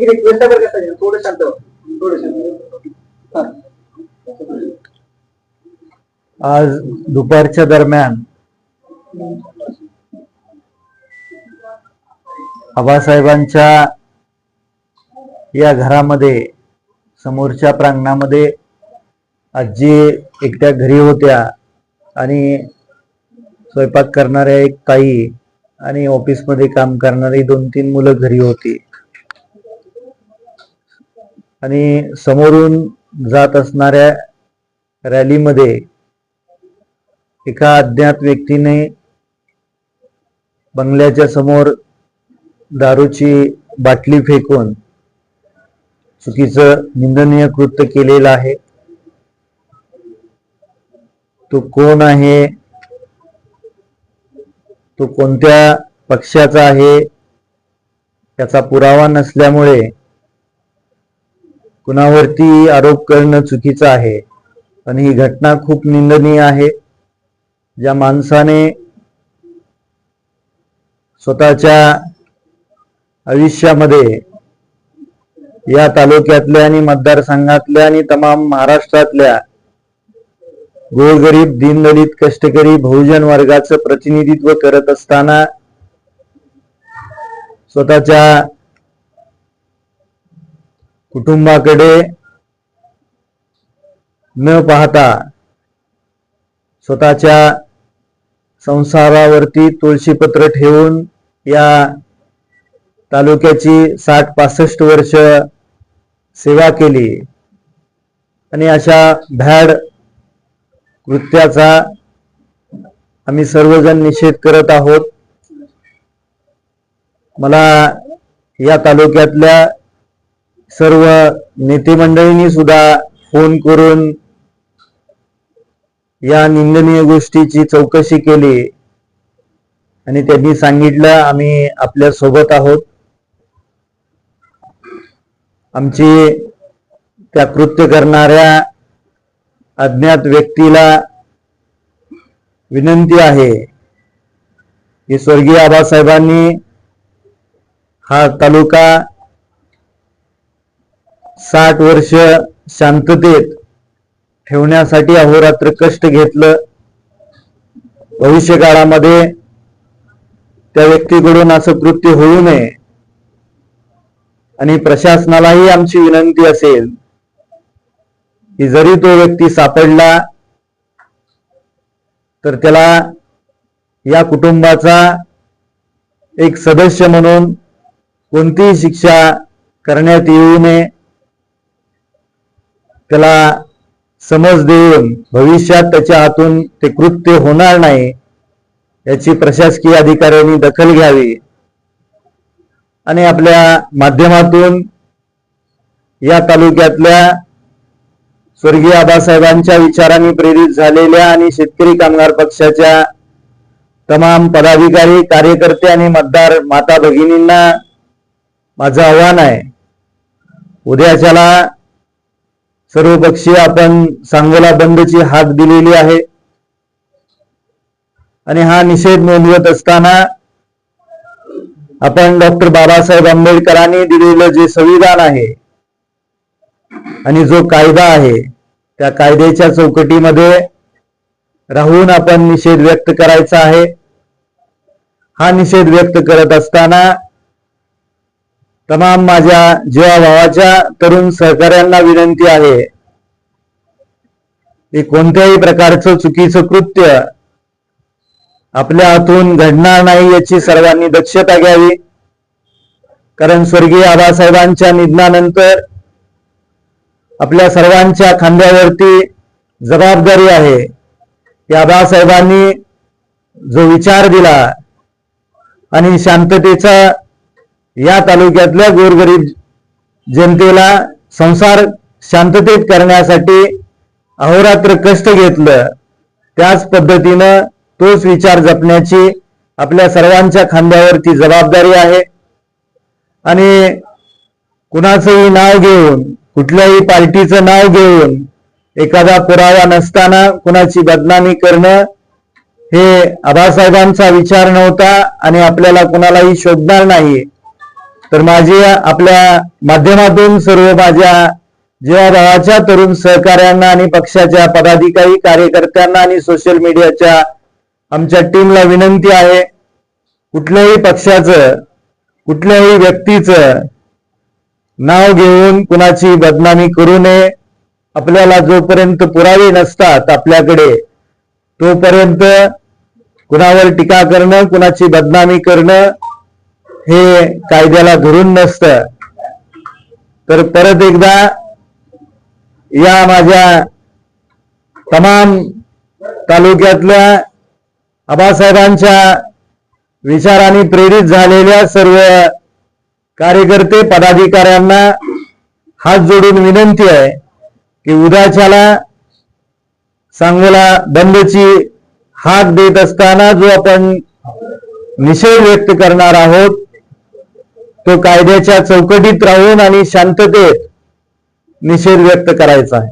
एक रिक्वेस्ट आहे बरं का सगळ्यांना, थोडं शांत व्हा. थोडं शांत हा. आज दुपारच्या दरम्यान आबासाहेबांच्या या घरामध्ये समोरच्या प्रांगणामध्ये आजी एकट्या घरी होत्या आणि स्वयंपाक करणाऱ्या एक ताई आणि ऑफिसमध्ये काम करणारी दोन तीन मुलं घरी होती आणि समोरून जात असणाऱ्या रॅलीमध्ये एका अज्ञात व्यक्तीने बंगल्याच्या समोर दारूची बाटली फेकून चुकीचं निंदनीय कृत्य केलेलं आहे. तो कोण आहे? तो कोणत्या पक्षाचा आहे? त्याचा पुरावा नसल्यामुळे कुणावरती आरोप करणं चुकीचं आहे? पण ही घटना खूप निंदनीय आहे. ज्या माणसाने स्वतःच्या आयुष्यामध्ये या तालुक्यातल्या आणि मतदारसंघातल्या आणि तमाम महाराष्ट्रातल्या गोरगरीब दीनदलित कष्टकरी बहुजन वर्गाचं प्रतिनिधित्व करत असताना स्वतःच्या कुटुंबाकडे न पाहता स्वतःच्या संसारावरती तुळशीपत्र ठेवून या तालुक्याची साठ पासष्ट वर्ष सेवा केली. आणि अशा भॅड कृत्याचा आम्ही सर्वजण निषेध करत आहोत. मला या तालुक्यातल्या सर्व नेते मंडळींनी सुद्धा फोन करून या निंदनीय गोष्टीची चौकशी केली. आणि त्यांनी सांगितलं आम्ही आपल्यासोबत आहोत. आमची त्या कृत्य करणाऱ्या अज्ञात व्यक्तीला विनंती आहे. की स्वर्गीय आबासाहेबांनी हा तालुका साठ वर्ष शांततेत ठेवण्यासाठी अहोरात्र कष्ट घेतलं. भविष्य काळामध्ये त्या व्यक्तीकडून असं कृत्य होऊ नये. आणि प्रशासनालाही आमची विनंती असेल की जरी तो व्यक्ती सापडला तर त्याला या कुटुंबाचा एक सदस्य म्हणून कोणतीही शिक्षा करण्यात येऊ नये. त्याला समज देऊन भविष्यात त्याच्या हातून ते कृत्य होणार नाही याची प्रशासकीय अधिकाऱ्यांनी दखल घ्यावी. आणि आपल्या माध्यमातून या तालुक्यातल्या स्वर्गीय आबासाहेबांच्या विचारांनी प्रेरित झालेल्या आणि शेतकरी कामगार पक्षाच्या तमाम पदाधिकारी कार्यकर्ते आणि मतदार माता भगिनींना माझं आव्हान आहे. उद्याच्याला सर्वपक्षीय आपण सांगोला बंदची हाक दिलेली आहे. आणि हा निषेध नोंदवत असताना आपण डॉक्टर बाबासाहेब आंबेडकरांनी दिलेलं जे संविधान आहे आणि जो कायदा आहे त्या कायद्याच्या चौकटीमध्ये राहून आपण निषेध व्यक्त करायचा आहे. हा निषेध व्यक्त करत असताना तमाम माझ्या जीवाभावाच्या तरुण सहकाऱ्यांना विनंती आहे की कोणत्याही प्रकारचं चुकीचं कृत्य आपल्या हातून घडणार नाही याची सर्वांनी दक्षता घ्यावी. कारण स्वर्गीय आबासाहेबांच्या निधनानंतर आपल्या सर्वांच्या खांद्यावरती जबाबदारी आहे. की आबासाहेबांनी जो विचार दिला आणि शांततेचा या तालुक्यातल्या गोरगरीब जनतेला संसार शांततेत करण्यासाठी अहोरात्र कष्ट घेतलं. त्याच पद्धतीनं तोच विचार जपण्याची आपल्या सर्वांच्या खांद्यावरती जबाबदारी आहे. आणि कुणाचंही नाव घेऊन कुठल्याही पार्टीचं नाव घेऊन एखादा पुरावा नसताना कुणाची बदनामी करणं हे आबासाहेबांचा विचार नव्हता आणि आपल्याला कुणालाही शोधणार नाही. तर माझी आपल्या माध्यमातून सर्व माझ्या जीवाभावाच्या तरुण सहकाऱ्यांना आणि पक्षाच्या पदाधिकारी कार्यकर्त्यांना आणि सोशल मीडियाच्या आमच्या टीमला विनंती आहे कुठल्याही पक्षाचं कुठल्याही व्यक्तीचं नाव घेऊन कुणाची बदनामी करू नये. आपल्याला जोपर्यंत पुरावे नसतात आपल्याकडे तोपर्यंत कुणावर टीका करणं कुणाची बदनामी करणं हे कायद्याला धरून नसतं. तर परत एकदा या माझ्या तमाम तालुक्यातल्या आबासाहेबांच्या विचारांनी प्रेरित झालेल्या सर्व कार्यकर्ते पदाधिकाऱ्यांना हात जोडून विनंती आहे की उद्याच्याला सांगोला बंदची हाक देत असताना जो आपण निषेध व्यक्त करणार आहोत तो कायद्याच्या चौकटीत राहून आणि शांततेत निषेध व्यक्त करायचा आहे.